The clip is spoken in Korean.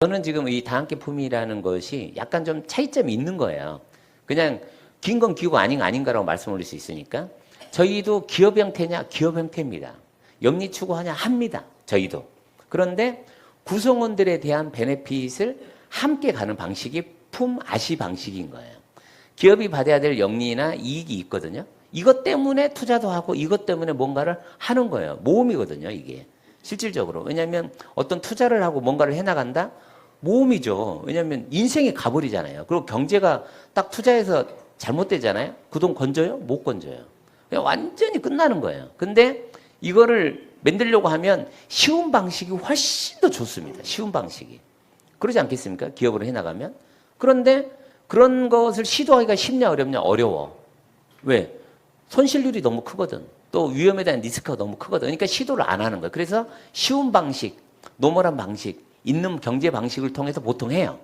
저는 지금 이 다함께 품이라는 것이 약간 좀 차이점이 있는 거예요. 그냥 긴 건 기고 아닌 거 아닌가라고 말씀 올릴 수 있으니까 저희도 기업 형태냐 기업 형태입니다. 영리 추구하냐 합니다. 저희도. 그런데 구성원들에 대한 베네핏을 함께 가는 방식이 품 아시 방식인 거예요. 기업이 받아야 될 영리나 이익이 있거든요. 이것 때문에 투자도 하고 이것 때문에 뭔가를 하는 거예요. 모험이거든요, 이게. 실질적으로. 왜냐하면 어떤 투자를 하고 뭔가를 해나간다? 모험이죠. 왜냐하면 인생이 가버리잖아요. 그리고 경제가 딱 투자해서 잘못되잖아요. 그 돈 건져요? 못 건져요. 그냥 완전히 끝나는 거예요. 근데 이거를 만들려고 하면 쉬운 방식이 훨씬 더 좋습니다. 쉬운 방식이. 그러지 않겠습니까? 기업으로 해나가면. 그런데 그런 것을 시도하기가 쉽냐 어렵냐 어려워. 왜? 손실률이 너무 크거든. 또 위험에 대한 리스크가 너무 크거든. 그러니까 시도를 안 하는 거예요. 그래서 쉬운 방식, 노멀한 방식, 있는 경제 방식을 통해서 보통 해요.